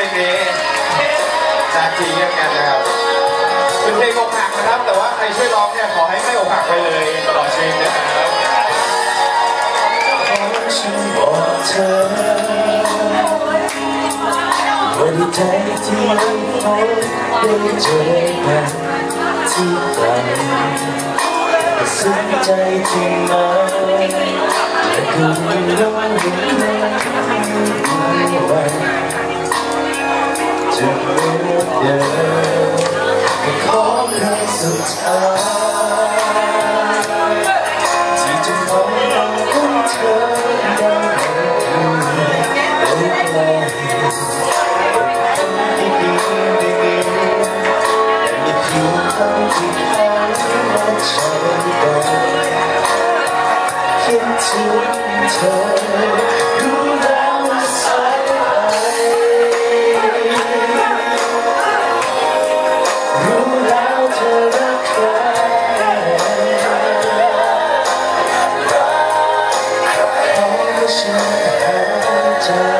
ลงนี้จากจีเรียกกันนะครับเป็นเพลงอกหักนะครับ แต่ว่าใครช่วยร้องเนี่ยขอให้ไม่อกหักไปเลยตลอดชีวิตนะครับบนใจที่มันพบได้เจอกันที่ไกลแต่ใจที่มาและคุณไม่รู้ into winter. 자.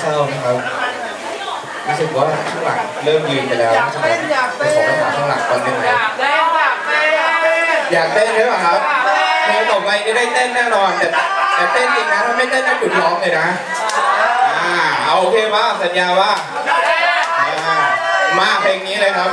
เศร้านะครับรู้สึกว่าข้างหลังเริ่มยืนไปแล้วใช่ไหมไปขอไปหาข้างหลังก่อนได้ไหมอยากเต้นใช่ไหมครับเต้นต่อไปนี่ได้เต้นแน่นอนแต่แต่เต้นจริงนะถ้าไม่เต้นจะหยุดร้องเลยนะอ่าเอาโอเคป่าสัญญาว่ามาเพลงนี้เลยครับ